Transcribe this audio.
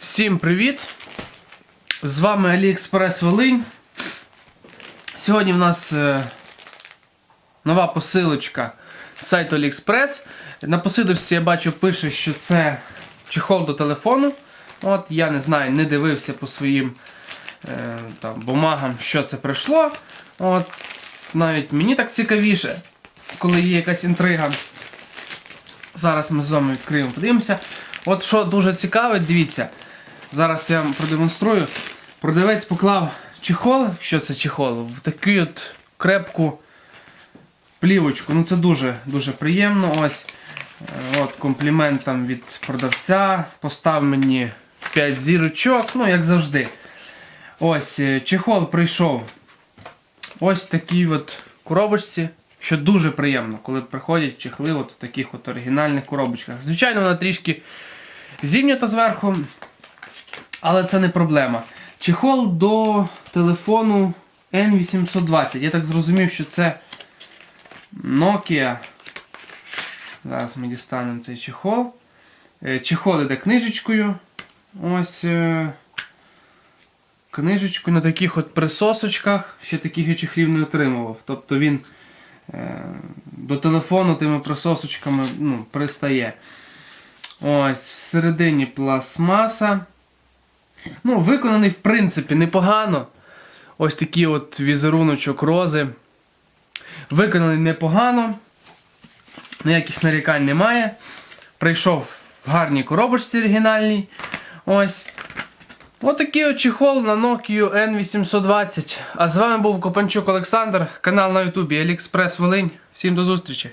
Всім привіт! З вами AliExpress Волинь. Сьогодні в нас е, нова посилочка з сайту AliExpress. На посилочці я бачу, пише, що це чехол до телефону. От, я не знаю, не дивився по своїм е, там, бумагам, що це прийшло. От, навіть мені так цікавіше, коли є якась інтрига. Зараз ми з вами відкриємо, подивимося. От що дуже цікаве, дивіться. Зараз я вам продемонструю. Продавець поклав чехол, що це чехол, в таку от крепку плівочку. Ну це дуже дуже приємно. Ось Е, от комплімент там від продавця. Постав мені 5 зірочок, ну як завжди. Ось е, чехол прийшов. Ось такій от коробочці. Що дуже приємно, коли приходять чехли от в таких от оригінальних коробочках. Звичайно, вона трішки зімнята зверху, але це не проблема. Чехол до телефону N820. Я так зрозумів, що це Nokia. Зараз ми дістанемо цей чехол. Е, Чехол іде книжечкою. Ось е, книжечкою на таких от присосочках. Ще таких я чехлів не отримував. Тобто він е, до телефону тими присосочками ну, пристає. Ось, всередині пластмаса. Ну, виконаний, в принципі, непогано. Ось такий от візеруночок рози. Виконаний непогано. Ніяких нарікань немає. Прийшов в гарній коробочці оригінальній. Ось. Ось такий от чехол на Nokia N820. А з вами був Копанчук Олександр, канал на Ютубі AliExpress Волинь. Всім до зустрічі!